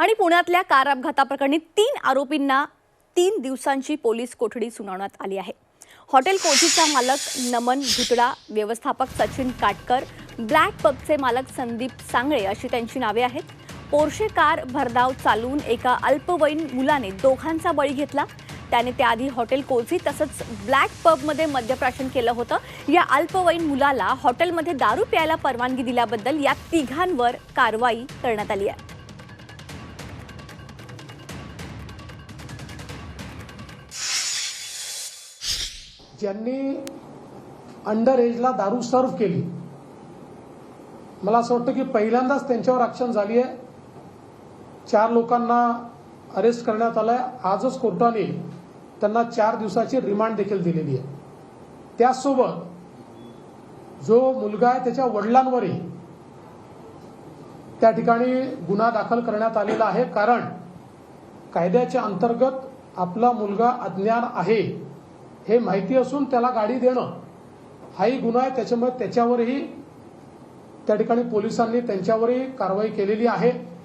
आणि पुण्यातल्या कार अपघाताप्रकरणी तीन आरोपींना तीन दिवसांची पोलीस कोठडी सुनावण्यात आली आहे. हॉटेल कोठीचा मालक नमन भुतडा व्यवस्थापक सचिन काटकर ब्लॅक पबचे मालक संदीप सांगळे अशी त्यांची नावे आहेत. पोर्शे कार भरधाव चालवून एका अल्पवयीन मुलाने दोघांचा बळी घेतला. त्याने त्याआधी हॉटेल कोझी तसंच ब्लॅक पबमध्ये मद्यप्राशन केलं होतं. या अल्पवयीन मुलाला हॉटेलमध्ये दारू प्यायला परवानगी दिल्याबद्दल या तिघांवर कारवाई करण्यात आली आहे. ज्यांनी अंडर एजला दारू सर्व्ह केली. मला असं वाटतं की पहिल्यांदाच त्यांच्यावर ॲक्शन झाली आहे चार लोकांना अरेस्ट करण्यात आलंय. आजच कोर्टाने त्यांना चार दिवसाची रिमांड देखील दिलेली आहे. त्याचसोबत जो मुलगा आहे त्याच्या वडिलांवरही त्या ठिकाणी गुन्हा दाखल करण्यात आलेला आहे. कारण कायद्याच्या अंतर्गत आपला मुलगा अज्ञान आहे. हे माहिती असून त्याला गाडी देणं हाही गुन्हा आहे. त्याच्यामुळे त्याच्यावरही त्या ठिकाणी पोलिसांनी त्यांच्यावरही कारवाई केलेली आहे.